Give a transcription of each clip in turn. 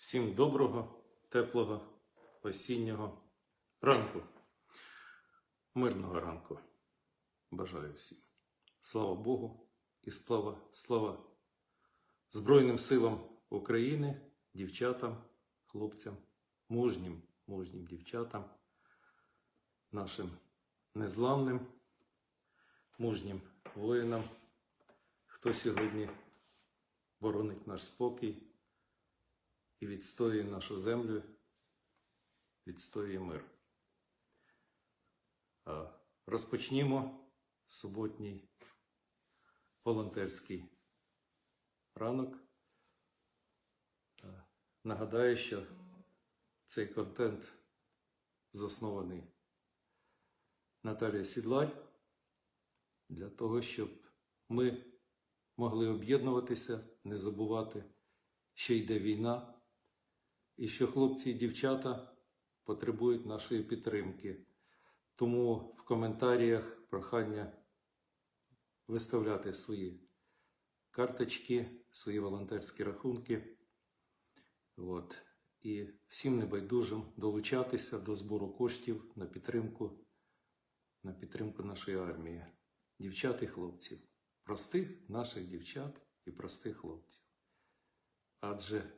Всім доброго, теплого, осіннього ранку. Мирного ранку. Бажаю всім. Слава Богу і слава, слава Збройним силам України, дівчатам, хлопцям, мужнім, мужнім дівчатам, нашим незламним, мужнім воїнам, хто сьогодні боронить наш спокій і відстоює нашу землю, відстоює мир. Розпочнімо суботній волонтерський ранок. Нагадаю, що цей контент заснований Наталія Сідлар для того, щоб ми могли об'єднуватися, не забувати, що йде війна, і що хлопці і дівчата потребують нашої підтримки. Тому в коментарях прохання виставляти свої карточки, свої волонтерські рахунки. От. І всім небайдужим долучатися до збору коштів на підтримку, на підтримку нашої армії, дівчат і хлопців, простих наших дівчат і простих хлопців. Адже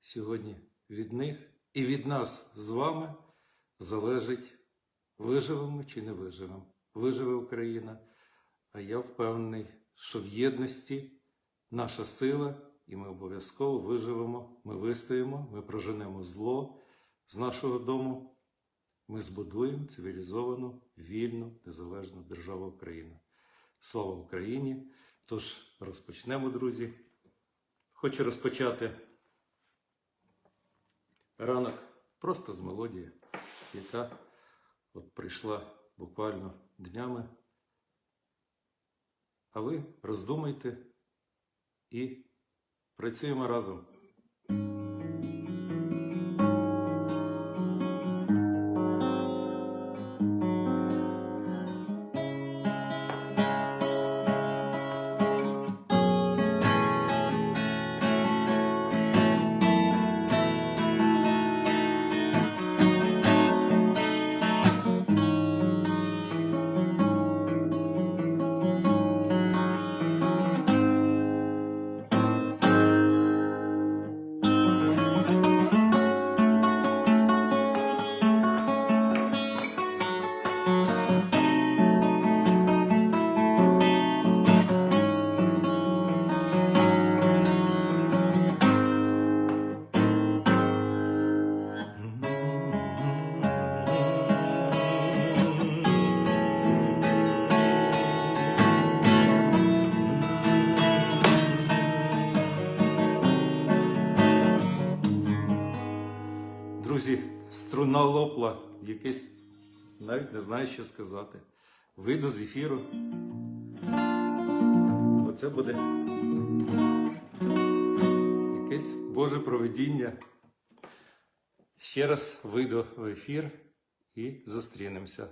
сьогодні від них і від нас з вами залежить, виживемо чи не виживемо. Виживе Україна, а я впевнений, що в єдності наша сила, і ми обов'язково виживемо, ми вистоїмо, ми проженемо зло з нашого дому. Ми збудуємо цивілізовану, вільну, незалежну державу Україна. Слава Україні! Тож розпочнемо, друзі. Хочу розпочати ранок просто з мелодії, яка от прийшла буквально днями. А ви роздумайте і працюємо разом. Друзі, струна лопла, якесь навіть не знаю, що сказати. Вийду з ефіру. Оце буде якесь Боже проведіння. Ще раз вийду в ефір і зустрінемося.